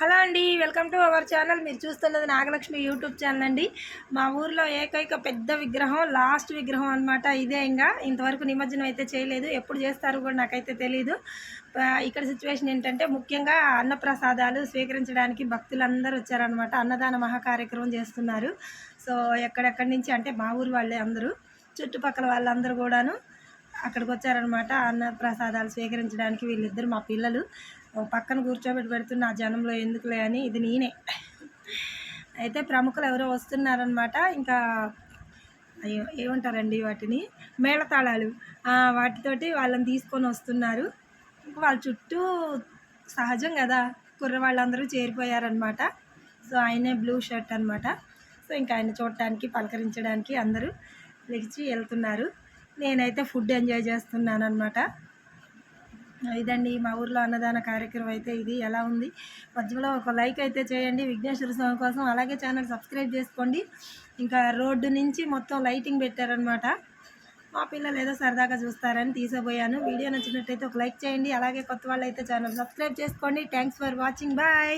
Hello అండి welcome to our channel. మీరు చూస్తున్నది నాగలక్ష్మి యూట్యూబ్ ఛానల్ అండి. మా ఊర్లో ఏకైక పెద్ద విగ్రహం లాస్ట్ విగ్రహం అనమాట ఇదే ఇంకా. ఇంతవరకు నిమజ్జనం అయితే చేయలేదు. ఎప్పుడు చేస్తారో కూడా నాకైతే తెలియదు ఇక్కడ సిచ్యువేషన్ ఏంటంటే ముఖ్యంగా అన్నప్రసాదాలు స్వీకరించడానికి భక్తులందరూ వచ్చారనమాట అన్నదాన మహా కార్యక్రమం చేస్తున్నారు. సో ఎక్కడెక్కడి నుంచి అంటే మా ఊరు వాళ్ళే అందరూ. చుట్టుపక్కల వాళ్ళందరూ కూడాను అక్కడికి వచ్చారనమాట అన్న ప్రసాదాలు స్వీకరించడానికి వీళ్ళిద్దరు మా పిల్లలు. పక్కన కూర్చోబెట్టి పెడుతున్న ఆ జనంలో ఎందుకులే అని ఇది నేనే. అయితే ప్రముఖులు ఎవరో వస్తున్నారనమాట ఇంకా అయ్యో ఏమంటారండి వాటిని? మేళతాళాలు. వాటితోటి వాళ్ళని తీసుకొని వస్తున్నారు. ఇంకా వాళ్ళ చుట్టూ సహజం కదా. కుర్రవాళ్ళందరూ చేరిపోయారనమాట సో ఆయనే బ్లూ షర్ట్ అనమాట సో ఇంకా ఆయన చూడటానికి పలకరించడానికి అందరూ లేచి వెళ్తున్నారు. నేనైతే ఫుడ్ ఎంజాయ్ చేస్తున్నాను అనమాట ఇదండి మా ఊర్లో అన్నదాన కార్యక్రమం అయితే ఇది. ఎలా ఉంది? మధ్యలో ఒక లైక్ అయితే చేయండి. విఘ్నేశ్వర స్వామి కోసం అలాగే ఛానల్ సబ్స్క్రైబ్ చేసుకోండి. ఇంకా రోడ్డు నుంచి మొత్తం లైటింగ్ పెట్టారనమాట మా పిల్లలు ఏదో సరదాగా చూస్తారని తీసిపోయాను వీడియో నచ్చినట్టయితే ఒక లైక్ చేయండి. అలాగే కొత్త వాళ్ళు అయితే ఛానల్ సబ్స్క్రైబ్ చేసుకోండి. Thanks for watching bye